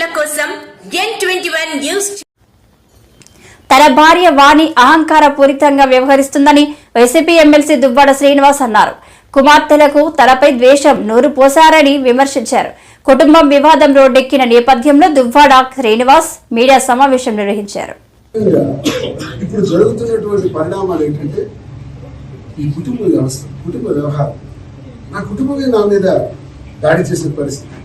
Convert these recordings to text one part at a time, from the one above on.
వార్తల కోసం తన భార్య వాణి అహంకార పూరితంగా వ్యవహరిస్తుందని వైసీపీ ఎమ్మెల్సీ దువ్వాడ శ్రీనివాస్ అన్నారు. కుమార్తెలకు తనపై ద్వేషం నూరు పోసారని విమర్శించారు. కుటుంబం వివాదం రోడ్డెక్కిన నేపథ్యంలో దువ్వాడ శ్రీనివాస్ మీడియా సమావేశం నిర్వహించారు. ఇప్పుడు జరుగుతున్నటువంటి పరిణామాలు ఏంటంటే ఈ కుటుంబ వ్యవస్థ కుటుంబ వ్యవహారం. నా కుటుంబమే నా మీద దాడి చేసే పరిస్థితి.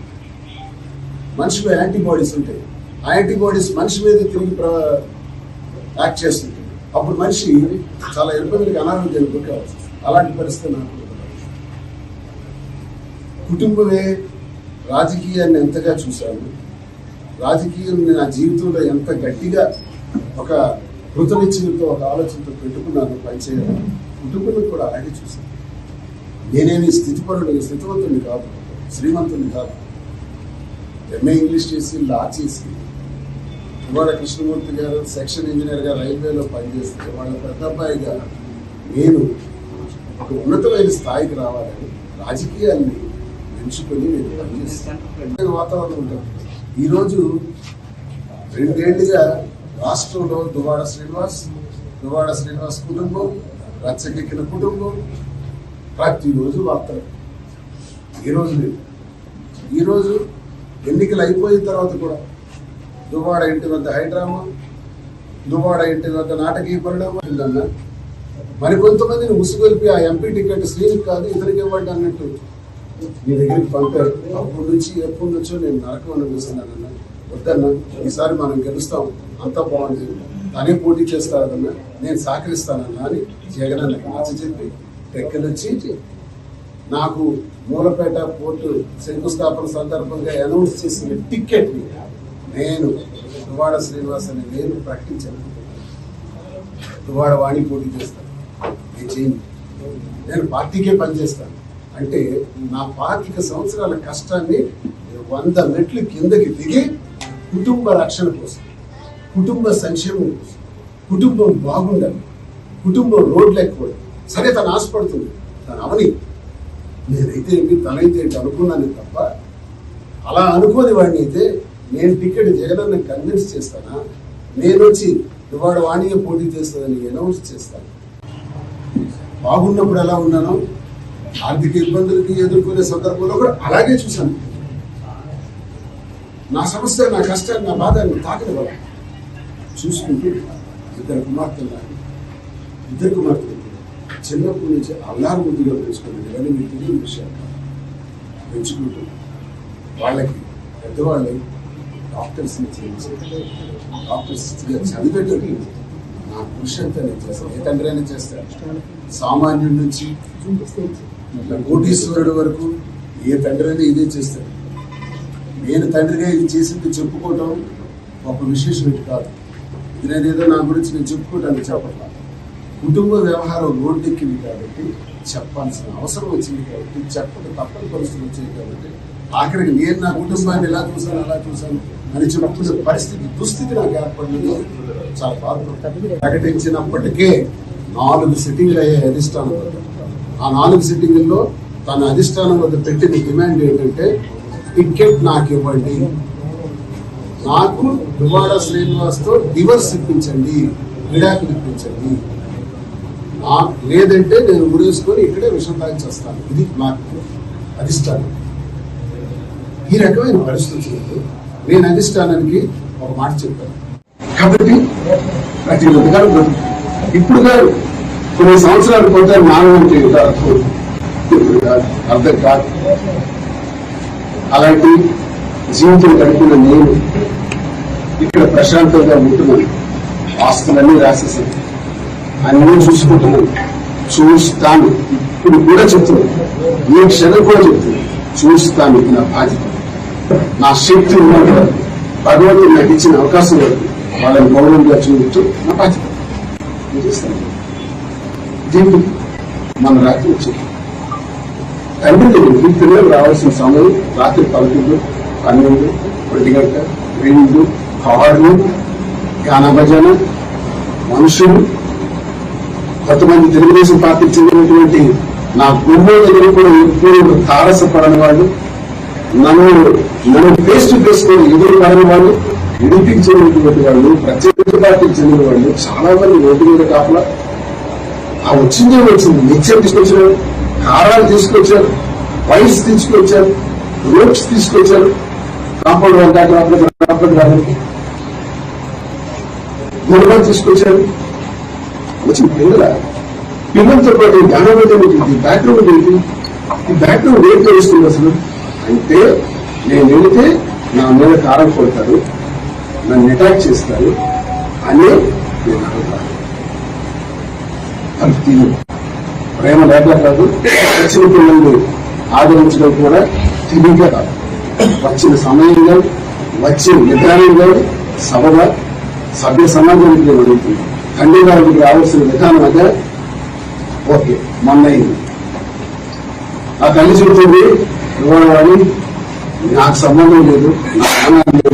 మనిషిలో యాంటీబాడీస్ ఉంటాయి. ఆ యాంటీబాడీస్ మనిషి మీద తిరిగి ప్ర- యాక్ట్ చేస్తుంది అప్పుడు మనిషి చాలా ఇబ్బందులకి అనారోగ్యానికి గురి అలాంటి పరిస్థితి నాకు కుటుంబమే రాజకీయాన్ని ఎంతగా చూశాను రాజకీయం నా జీవితంలో ఎంత గట్టిగా ఒక కృతనిశ్చయంతో ఒక ఆలోచనతో పెట్టుకున్నాను పనిచేయాలి కుటుంబం కూడా అలాగే చూశాను. నేనేమి స్థితిపరుడు స్థితివంతుని కాదు శ్రీమంతుని కాదు. ఎంఏ ఇంగ్లీష్ చేసి లా చేసి కుమార కృష్ణమూర్తి గారు సెక్షన్ ఇంజనీర్గా రైల్వేలో పనిచేస్తే వాళ్ళ పెద్ద అబ్బాయిగా నేను ఒక ఉన్నతమైన స్థాయికి రావాలని రాజకీయాన్ని ఎంచుకొని నేను పనిచేస్తాను. వాతావరణం ఉంటుంది. ఈరోజు రెండేళ్ళుగా రాష్ట్రంలో దువాడ శ్రీనివాస్ దువాడ శ్రీనివాస్ కుటుంబం రచ్చకెక్కిన కుటుంబం ప్రతిరోజు వార్తలు. ఈరోజు లేదు ఈరోజు ఎన్నికలు అయిపోయిన తర్వాత కూడా దువ్వాడ ఇంటి వద్ద హైడ్రామా దువ్వాడ ఇంటి వద్ద నాటకీయ పరిణామం మరి కొంతమందిని ఉసుగొలిపి ఆ ఎంపీ టికెట్ శ్రీని కాదు ఇతనికి ఇవ్వండి అన్నట్టు మీ దగ్గరికి పంపారు. అప్పటి నుంచి ఎప్పటి నుంచో నేను నరకం అనుభవిస్తున్నానన్న వద్దన్న ఈసారి మనం గెలుస్తాం. అంతా బాగుంది. తనే పోటీ చేస్తారన్నా. నేను సహకరిస్తానన్నా అని జగన్ అన్నకి నచ్చ చెప్పి టెక్కలొచ్చి నాకు మూలపేట పోర్టు శంకుస్థాపన సందర్భంగా అనౌన్స్ చేసిన టిక్కెట్ని ని నేను దువాడ శ్రీనివాస్ అని నేను ప్రకటించాను. దువాడ వాణి పోటీ చేస్తాను. నేను చేయను నేను పార్టీకే పనిచేస్తాను. అంటే నా పాతిక సంవత్సరాల కష్టాన్ని వంద మెట్లు కిందకి దిగి కుటుంబ రక్షణ కోసం కుటుంబ సంక్షేమం కోసం కుటుంబం బాగుండాలి కుటుంబం రోడ్లు ఎక్కువ సరే తను ఆశపడుతుంది. తను అవని నేనైతే ఏంటి తనైతే ఏంటి అనుకున్నాను తప్ప అలా అనుకోని వాడిని అయితే నేను టికెట్ జగనన్న కన్విన్స్ చేస్తానా? నేను వచ్చి ఇవాడు వాణిగా పోటీ చేస్తుందని అనౌన్స్ చేస్తాను. బాగున్నప్పుడు ఎలా ఉన్నానో ఆర్థిక ఇబ్బందులకి ఎదుర్కొనే సందర్భంలో కూడా అలాగే చూశాను. నా సమస్య నా కష్టాన్ని నా బాధని తాకనివ్వాలి చూసుకుంటూ ఇద్దరు కుమార్తెలు ఇద్దరు కుమార్తెలు చిన్నప్పటి నుంచి అల్లారు ముద్దుగా పెంచుకున్నాను కానీ మీ తెలియని విషయాలు కాదు. పెంచుకుంటూ వాళ్ళకి పెద్దవాళ్ళని డాక్టర్స్ని చేయించి డాక్టర్స్ చదివేటట్టు నా కృషి అంతా నేను చేస్తాను. ఏ తండ్రి అయినా చేస్తాను సామాన్యుడి నుంచి ఇట్లా కోటీశ్వరుడు వరకు ఏ తండ్రి అయినా ఇదే చేస్తాడు. నేను తండ్రిగా ఇది చేసింది చెప్పుకోవటం ఒక విశేషం కాదు. ఇది నేను ఏదో నా గురించి నేను చెప్పుకోవటానికి చెప్పట్లా కుటుంబ వ్యవహారం రోడ్డెక్కింది కాబట్టి చెప్పాల్సిన అవసరం వచ్చింది కాబట్టి చెప్పక తప్పని పరిస్థితులు వచ్చింది కాబట్టి ఆఖరికి నేను నా కుటుంబాన్ని ఎలా చూశాను అలా చూసాను అని చెప్పిన పరిస్థితి దుస్థితి నాకు ఏర్పడింది చాలా బాధపడుతుంది ప్రకటించినప్పటికే నాలుగు సిట్టింగ్లు అయ్యాయి అధిష్టానం వద్ద. ఆ నాలుగు సిట్టింగుల్లో తన అధిష్టానం వద్ద పెట్టిన డిమాండ్ ఏంటంటే టికెట్ నాకు ఇవ్వండి. నాకు దువాడ శ్రీనివాస్తో డివర్స్ ఇప్పించండి విడాకులు ఇప్పించండి. లేదంటే నేను ఉరేసుకొని ఇక్కడే విషం తాగించేస్తాను ఇది నాకు అధిష్టానం. ఈ రకమైన పరిస్థితులు నేను అధిష్టానానికి ఒక మాట చెప్పాను. కాబట్టి ప్రతి ఒక్కరు ఇప్పుడు కాదు కొన్ని సంవత్సరాలు పోతే నాలుగు అర్థం కాదు. అలాంటి జీవితం గడిపిన నేను ఇక్కడ ప్రశాంతంగా ఉంటున్నాను. ఆస్తులన్నీ రాసేసాను. అన్ని చూసుకుంటాను చూస్తాను. ఇప్పుడు కూడా చెప్తున్నాను ఈ క్షణం కూడా చెప్తున్నాను చూస్తాను ఇది నా బాధ్యత. నా శక్తి ఉన్నంత వరకు భగవంతుడు నాకు ఇచ్చిన అవకాశం వరకు వాళ్ళని గౌరవంగా చూడటం నా బాధ్యత. నేను చేస్తాను. దీనికి మన రాత్రి వచ్చింది. తండ్రి ఈ పిల్లలు రావాల్సిన సమయం రాత్రి పదకొండు పన్నెండు ఒంటి గంట రెండు కార్లు గానభజన మనుషులు కొంతమంది తెలుగుదేశం పార్టీకి చెందినటువంటి నా గురువు కూడా ఎప్పుడు తారసపడని వాళ్ళు నన్ను నన్ను ఫేస్ టు ఫేస్ ఎదురు పడని వాళ్ళు విడిపించేటువంటి వాళ్ళు ప్రత్యేక పార్టీకి చెందిన వాళ్ళు చాలా మంది రోడ్డు మీద కాపలా ఆ వచ్చిందే వచ్చింది. నిత్యం తీసుకొచ్చారు కారాలు తీసుకొచ్చారు పైస్ తీసుకొచ్చారు రోప్స్ తీసుకొచ్చారు. కాంపౌండ్ వంట కాంపౌండ్ రావడానికి తీసుకొచ్చారు. వచ్చిన పిల్లల పిల్లలతో పాటు జ్ఞానోదయం ఏంటి బ్యాక్గ్రౌండ్ ఏంటి? ఈ బ్యాక్గ్రౌండ్ ఏం తెలుస్తుంది అసలు? అంటే నేను వెళితే నా మీద కారం కొడతారు నన్ను అటాక్ చేస్తారు అని నేను అనుకుంటాను అది తీరు ప్రేమ లేక కాదు వచ్చిన పిల్లల్ని ఆదరించడం కూడా తిరిగిగా కాదు. వచ్చిన సమయంలో వచ్చిన విధానంలో సభగా సభ్య సమాజానికి నేను అడుగుతున్నాను. తండ్రి రావాల్సిన విధానం అదే ఓకే మొన్నైంది. ఆ తల్లి చెబుతుంది ఇవాళ నాకు సంబంధం లేదు నాకు లేదు.